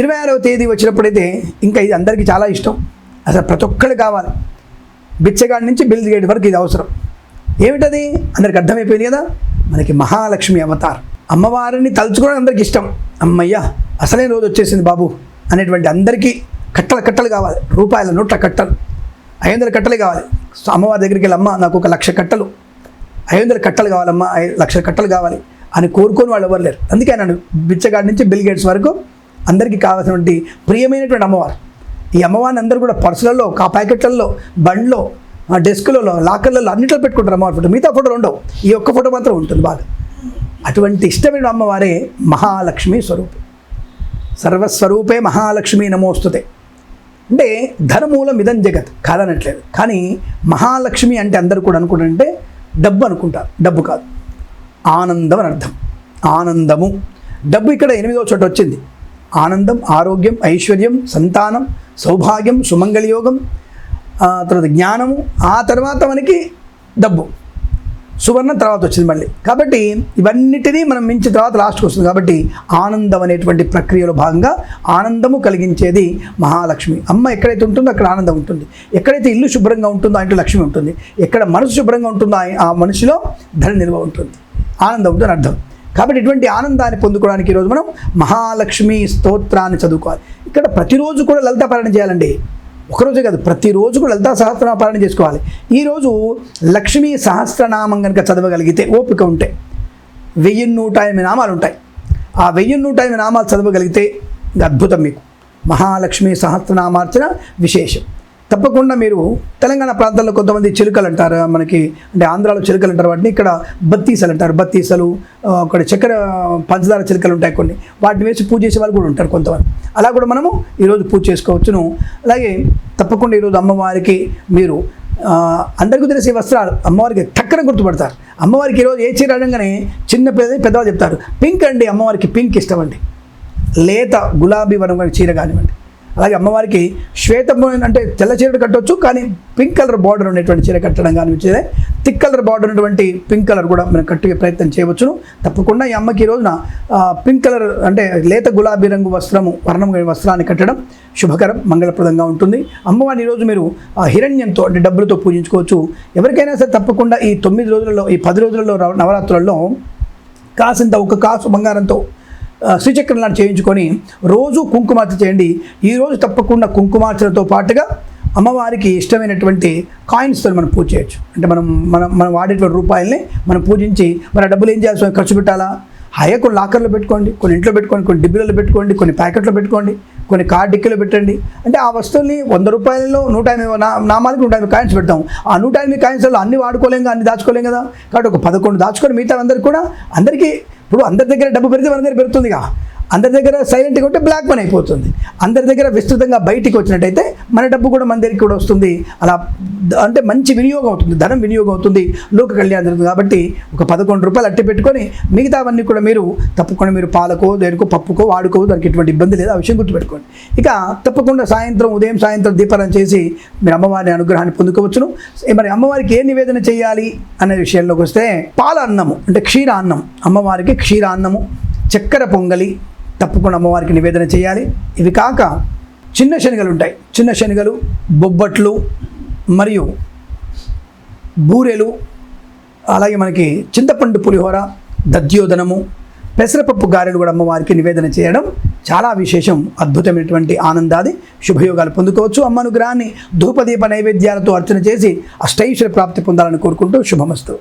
ఇరవై ఆరవ తేదీ వచ్చినప్పుడైతే ఇంకా ఇది అందరికీ చాలా ఇష్టం. అసలు ప్రతి ఒక్కళ్ళు కావాలి. బిచ్చగాడి నుంచి బిల్ గేట్ వరకు ఇది అవసరం. ఏమిటది? అందరికి అర్థమైపోయింది కదా? మనకి మహాలక్ష్మి అవతార్. అమ్మవారిని తలుచుకోవడం అందరికి ఇష్టం. అమ్మయ్యా అసలే రోజు వచ్చేసింది బాబు అనేటువంటి అందరికీ కట్టలు కట్టలు కావాలి. రూపాయల నోట్ల కట్టలు. ఐదు వందల కట్టలు కావాలి. సో అమ్మవారి దగ్గరికి వెళ్ళి అమ్మ నాకు ఒక లక్ష కట్టలు. ఐదు వందల కట్టలు కావాలమ్మా ఐదు లక్ష కట్టలు కావాలి అని కోరుకొని వాళ్ళు ఎవరు లేరు. అందుకే నన్ను బిచ్చగాడి నుంచి బిల్ గేట్స్ వరకు అందరికీ కావాల్సినటువంటి ప్రియమైనటువంటి అమ్మవారు. ఈ అమ్మవారిని అందరూ కూడా పర్సులలో కా ప్యాకెట్లలో బండ్లో ఆ డెస్క్లలో లాకర్లలో అన్నిట్లో పెట్టుకుంటారు అమ్మవారి ఫోటో. మిగతా ఫోటోలు ఉండవు. ఈ ఒక్క ఫోటో మాత్రం ఉంటుంది బాగా. అటువంటి ఇష్టమైన అమ్మవారే మహాలక్ష్మి స్వరూపం. సర్వస్వరూపే మహాలక్ష్మి నమోస్తుతే. అంటే ధనమూలం ఇదం జగత్ కాదనట్లేదు. కానీ మహాలక్ష్మి అంటే అందరూ కూడా అనుకుంటుంటే డబ్బు అనుకుంటారు. డబ్బు కాదు. ఆనందం అని అర్థం. ఆనందము. డబ్బు ఇక్కడ ఎనిమిదో చోట వచ్చింది. ఆనందం ఆరోగ్యం ఐశ్వర్యం సంతానం సౌభాగ్యం సుమంగళయోగం తర్వాత జ్ఞానము ఆ తర్వాత మనకి డబ్బు. సువర్ణం తర్వాత వచ్చింది మళ్ళీ. కాబట్టి ఇవన్నిటినీ మనం మించిన తర్వాత లాస్ట్కి వస్తుంది. కాబట్టి ఆనందం అనేటువంటి ప్రక్రియలో భాగంగా ఆనందము కలిగించేది మహాలక్ష్మి. అమ్మ ఎక్కడైతే ఉంటుందో అక్కడ ఆనందం ఉంటుంది. ఎక్కడైతే ఇల్లు శుభ్రంగా ఉంటుందో ఆ ఇంట్లో లక్ష్మి ఉంటుంది. ఎక్కడ మనసు శుభ్రంగా ఉంటుందో ఆ మనిషిలో ధన నిల్వ ఉంటుంది. ఆనందం ఉంటుంది అర్థం. కాబట్టి ఇటువంటి ఆనందాన్ని పొందుకోవడానికి ఈరోజు మనం మహాలక్ష్మి స్తోత్రాన్ని చదువుకోవాలి. ఇక్కడ ప్రతిరోజు కూడా లలిత పారాయణ చేయాలండి. ఒకరోజే కాదు ప్రతిరోజు కూడా లలితా సహస్రనామ పారాయణ చేసుకోవాలి. ఈరోజు లక్ష్మీ సహస్రనామం కనుక చదవగలిగితే ఓపిక ఉంటే వెయ్యి నూట ఎనిమిది నామాలు ఉంటాయి. ఆ వెయ్యి నూట ఎనిమిది నామాలు చదవగలిగితే అద్భుతం మీకు. మహాలక్ష్మి సహస్రనామార్చన విశేషం. తప్పకుండా మీరు తెలంగాణ ప్రాంతాల్లో కొంతమంది చిలుకలు అంటారు మనకి అంటే ఆంధ్రాలో చిలుకలు అంటారు వాటిని ఇక్కడ బత్తీసలు అంటారు బత్తీసలు అక్కడ చక్కెర పంచదార చిలుకలు ఉంటాయి కొన్ని. వాటిని వేసి పూజ చేసే వాళ్ళు కూడా ఉంటారు కొంతమంది. అలా కూడా మనము ఈరోజు పూజ చేసుకోవచ్చును. అలాగే తప్పకుండా ఈరోజు అమ్మవారికి మీరు అందరికీ తెలిసే వస్త్రాలు అమ్మవారికి తక్కన గుర్తుపడతారు. అమ్మవారికి ఈరోజు ఏ చీర అనగానే చిన్న పెద్ద పెద్దవాళ్ళు చెప్తారు పింక్ అండి అమ్మవారికి పింక్ ఇష్టం అండి. లేత గులాబీ వరం చీర కానివ్వండి. అలాగే అమ్మవారికి శ్వేతమైన అంటే తెల్ల చీర కట్టవచ్చు కానీ పింక్ కలర్ బార్డర్ ఉన్నటువంటి చీర కట్టడం కానివ్వచ్చేదే థిక్ కలర్ బార్డర్ ఉన్నటువంటి పింక్ కలర్ కూడా మనం కట్టే ప్రయత్నం చేయవచ్చును. తప్పకుండా ఈ అమ్మకి ఈ రోజున పింక్ కలర్ అంటే లేత గులాబీ రంగు వస్త్రము వర్ణం వస్త్రాన్ని కట్టడం శుభకరం మంగళప్రదంగా ఉంటుంది. అమ్మవారిని ఈరోజు మీరు ఆ, హిరణ్యంతో అంటే డబ్బులతో పూజించుకోవచ్చు. ఎవరికైనా సరే తప్పకుండా ఈ తొమ్మిది రోజులలో ఈ పది రోజులలో నవరాత్రులలో కాసింత ఒక కాసు బంగారంతో శ్రీచక్రం లాంటి చేయించుకొని రోజు కుంకుమార్చన చేయండి. ఈరోజు తప్పకుండా కుంకుమార్చనతో పాటుగా అమ్మవారికి ఇష్టమైనటువంటి కాయిన్స్తో మనం పూజ చేయొచ్చు. అంటే మనం మనం మనం వాడేటువంటి రూపాయల్ని మనం పూజించి మన డబ్బులు ఏం చేయాల్సి ఖర్చు పెట్టాలా? హాయే కొన్ని లాకర్లో పెట్టుకోండి కొన్ని ఇంట్లో పెట్టుకోండి కొన్ని డిబ్బీలలో పెట్టుకోండి కొన్ని ప్యాకెట్లో పెట్టుకోండి కొన్ని కార్ డిక్కీలో పెట్టండి. అంటే ఆ వస్తువుల్ని వంద రూపాయలలో నూట ఎనిమిది నామాలకి నూట ఎనిమిది కాయిన్స్ పెడతాం. ఆ నూట ఎనిమిది కాయిన్స్లో అన్ని వాడుకోలేం కదా, అన్ని దాచుకోలేం కదా. కాబట్టి ఒక పదకొండు దాచుకొని మిగతా అందరికి కూడా అందరికీ ఇప్పుడు అందరి దగ్గర డబ్బు పెడితే మన దగ్గర పెరుగుతుందిగా. అందరి దగ్గర సైలెంట్గా ఉంటే బ్లాక్ మనీ అయిపోతుంది. అందరి దగ్గర విస్తృతంగా బయటికి వచ్చినట్టయితే మన డబ్బు కూడా మన దగ్గరికి కూడా వస్తుంది. అలా అంటే మంచి వినియోగం అవుతుంది. ధనం వినియోగం అవుతుంది. లోక కళ్యాణం జరుగుతుంది. కాబట్టి ఒక పదకొండు రూపాయలు అట్టి పెట్టుకొని మిగతావన్నీ కూడా మీరు తప్పకుండా మీరు పాలకో దేనికో పప్పుకో వాడుకో దానికి ఎటువంటి ఇబ్బంది లేదు. ఆ విషయం గుర్తుపెట్టుకోండి. ఇక తప్పకుండా సాయంత్రం ఉదయం సాయంత్రం దీపారాయణ చేసి మీరు అమ్మవారి అనుగ్రహాన్ని పొందుకోవచ్చును. మరి అమ్మవారికి ఏ నివేదన చేయాలి అనే విషయంలోకి వస్తే పాల అన్నము అంటే క్షీర అన్నం అమ్మవారికి క్షీర అన్నము చక్కెర పొంగలి తప్పకుండా అమ్మవారికి నివేదన చేయాలి. ఇవి కాక చిన్న శనగలు ఉంటాయి. చిన్న శనగలు బొబ్బట్లు మరియు బూరెలు అలాగే మనకి చింతపండు పులిహోర దద్యోధనము పెసరపప్పు గారెలు కూడా అమ్మవారికి నివేదన చేయడం చాలా విశేషం అద్భుతమైనటువంటి ఆనందాది శుభయోగాలు పొందుకోవచ్చు. అమ్మ అనుగ్రహాన్ని ధూపదీప నైవేద్యాలతో అర్చన చేసి అష్టైశ్వర ప్రాప్తి పొందాలని కోరుకుంటూ శుభమస్తు.